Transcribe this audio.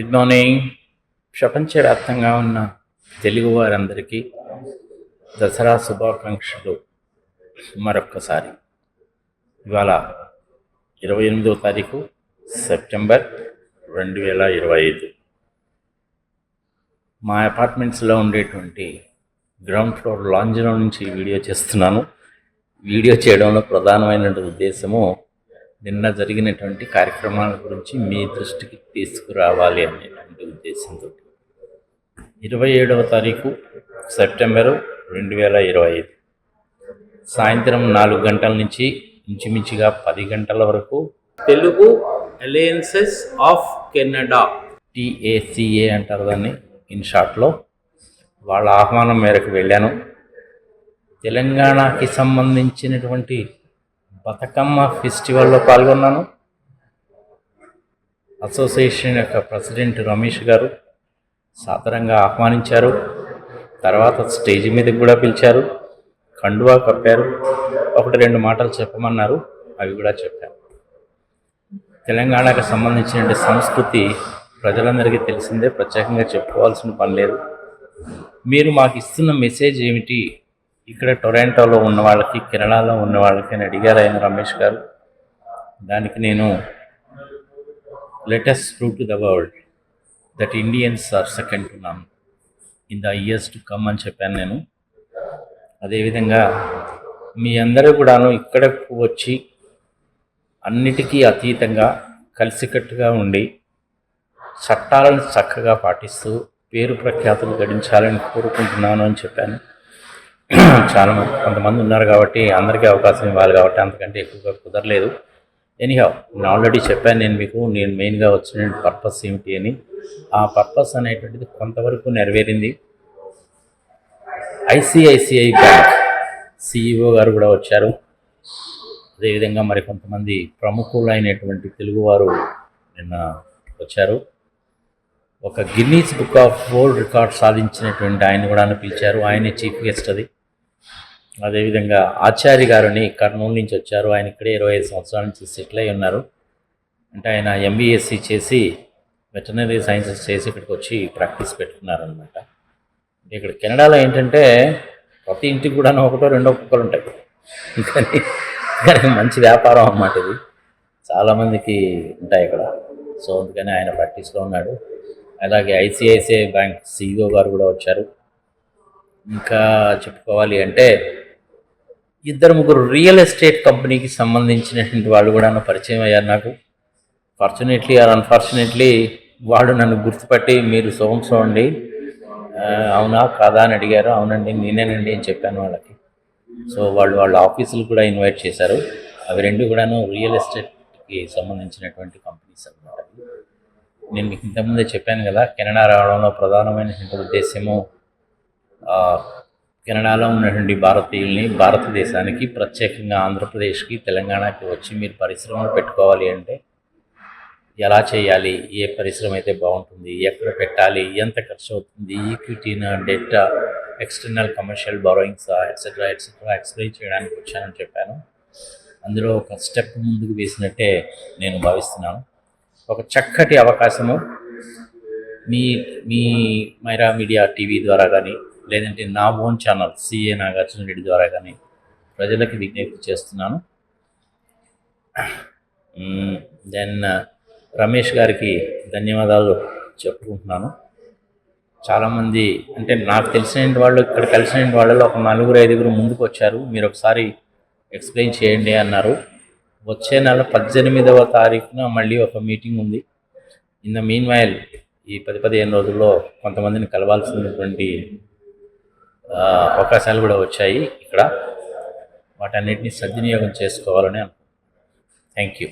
Good morning ప్రపంచవ్యాప్తంగా ఉన్న తెలుగు వారందరికీ దసరా శుభాకాంక్షలు. మరొక్కసారి. ఇవాళ ఇరవై ఎనిమిదో తారీఖు సెప్టెంబర్ రెండు వేల ఇరవై ఐదు. మా అపార్ట్మెంట్స్లో ఉండేటువంటి గ్రౌండ్ ఫ్లోర్ లాంజ్లో నుంచి వీడియో చేస్తున్నాను. వీడియో చేయడంలో ప్రధానమైన ఉద్దేశము నిన్న జరిగినటువంటి కార్యక్రమాల గురించి మీ దృష్టికి తీసుకురావాలి అనేటువంటి ఉద్దేశంతో. ఇరవై ఏడవ తారీఖు సెప్టెంబరు రెండు వేల ఇరవై ఐదు. సాయంత్రం నాలుగు గంటల నుంచి ఇంచుమించుగా పది గంటల వరకు Telugu alliances of Canada TACA అంటారు దాన్ని ఇన్ షార్ట్లో. వాళ్ళ ఆహ్వానం మేరకు వెళ్ళాను. తెలంగాణకి సంబంధించినటువంటి బతుకమ్మ ఫెస్టివల్లో పాల్గొన్నాను. అసోసియేషన్ యొక్క ప్రెసిడెంట్ రమేష్ గారు సాదరంగా ఆహ్వానించారు. తర్వాత స్టేజ్ మీదకి కూడా పిలిచారు. కండువా కప్పారు. ఒకటి రెండు మాటలు చెప్పమన్నారు. అవి కూడా చెప్పారు. తెలంగాణకు సంబంధించిన సంస్కృతి ప్రజలందరికీ తెలిసిందే. ప్రత్యేకంగా చెప్పుకోవాల్సిన పని లేదు. మీరు మాకు ఇస్తున్న మెసేజ్ ఏమిటి? ఇక్కడ టొరాంటోలో ఉన్న వాళ్ళకి కెనడాలో ఉన్న వాళ్ళకి అని అడిగారు ఆయన రమేష్ గారు. దానికి నేను latest prove to the world that Indians are second to none in the years to come అని చెప్పాను నేను. అదేవిధంగా మీ అందరూ కూడాను ఇక్కడకు వచ్చి అన్నిటికీ అతీతంగా కలిసికట్టుగా ఉండి చట్టాలను చక్కగా పాటిస్తూ పేరు ప్రఖ్యాతులు గడించాలని కోరుకుంటున్నాను అని చెప్పాను. చాలా కొంతమంది ఉన్నారు కాబట్టి అందరికీ అవకాశం ఇవ్వాలి కాబట్టి అంతకంటే ఎక్కువగా కుదరలేదు. ఎనీహా నేను ఆల్రెడీ చెప్పాను నేను మీకు నేను మెయిన్గా వచ్చిన పర్పస్ ఏమిటి అని. ఆ పర్పస్ అనేటువంటిది కొంతవరకు నెరవేరింది. ఐసిఐసిఐ బ్యాంక్ సిఇఓ గారు కూడా వచ్చారు. అదేవిధంగా మరి కొంతమంది ప్రముఖులైనటువంటి తెలుగువారు నిన్న వచ్చారు. ఒక Guinness book of world record సాధించినటువంటి ఆయన కూడా పిలిచారు. ఆయనే చీఫ్ గెస్ట్ అది. అదేవిధంగా ఆచార్య గారిని కర్నూలు నుంచి వచ్చారు. ఆయన ఇక్కడే ఇరవై ఐదు సంవత్సరాల నుంచి సెటిల్ అయి ఉన్నారు. అంటే ఆయన ఎంబీఎస్సీ చేసి వెటనరీ సైన్సెస్ చేసి ఇక్కడికి వచ్చి ప్రాక్టీస్ పెట్టుకున్నారనమాట ఇక్కడ కెనడాలో ఏంటంటే ప్రతి ఇంటికి కూడా ఒకటో రెండో కుక్కలు ఉంటాయి. కానీ కానీ మంచి వ్యాపారం అన్నమాట ఇది. చాలామందికి ఉంటాయి ఇక్కడ. సో అందుకని ఆయన ప్రాక్టీస్లో ఉన్నాడు. అలాగే ఐసిఐసిఐ బ్యాంక్ సిఇఓ గారు కూడా వచ్చారు. ఇంకా చెప్పుకోవాలి అంటే ఇద్దరు ముగ్గురు రియల్ ఎస్టేట్ కంపెనీకి సంబంధించినటువంటి వాళ్ళు కూడా పరిచయం అయ్యారు నాకు. ఫార్చునేట్లీ ఆర్ అన్ఫార్చునేట్లీ వాళ్ళు నన్ను గుర్తుపట్టి మీరు సోమ్స్ అండి అవునా కాదా అని అడిగారు. అవునండి నేనేనండి అని చెప్పాను వాళ్ళకి. సో వాళ్ళు వాళ్ళ ఆఫీసులు కూడా ఇన్వైట్ చేశారు. అవి రెండు కూడాను రియల్ ఎస్టేట్కి సంబంధించినటువంటి కంపెనీస్ అన్నమాట నేను మీకు ఇంతకుముందే చెప్పాను కదా కెనడా రావడంలో ప్రధానమైనటువంటి ఉద్దేశము కెనడాలో ఉన్నటువంటి భారతీయుల్ని భారతదేశానికి ప్రత్యేకంగా ఆంధ్రప్రదేశ్కి తెలంగాణకి వచ్చి మీరు పరిశ్రమలు పెట్టుకోవాలి అంటే ఎలా చేయాలి? ఏ పరిశ్రమ అయితే బాగుంటుంది? ఎక్కడ పెట్టాలి? ఎంత ఖర్చు అవుతుంది ఈక్విటీనా debt external commercial borrowings etcetera etcetera explain చేయడానికి వచ్చానని చెప్పాను. అందులో ఒక స్టెప్ ముందుకు వేసినట్టే నేను భావిస్తున్నాను. ఒక చక్కటి అవకాశము మీ మీ మైరా మీడియా టీవీ ద్వారా కానీ లేదంటే నా own channel CA Nagarjuna Reddy ద్వారా కానీ ప్రజలకు విజ్ఞప్తి చేస్తున్నాను. దెన్ రమేష్ గారికి ధన్యవాదాలు చెప్పుకుంటున్నాను. చాలామంది అంటే నాకు తెలిసిన వాళ్ళు ఇక్కడ కలిసిన వాళ్ళలో ఒక నలుగురు ఐదుగురు ముందుకు వచ్చారు మీరు ఒకసారి ఎక్స్ప్లెయిన్ చేయండి అన్నారు. వచ్చే నెల పద్దెనిమిదవ తారీఖున మళ్ళీ ఒక మీటింగ్ ఉంది. ఇన్ ద మీన్ వైల్ ఈ పది పదిహేను రోజుల్లో కొంతమందిని కలవాల్సినటువంటి అవకాశాలు కూడా వచ్చాయి ఇక్కడ. వాటన్నిటిని సద్వినియోగం చేసుకోవాలని థ్యాంక్ యూ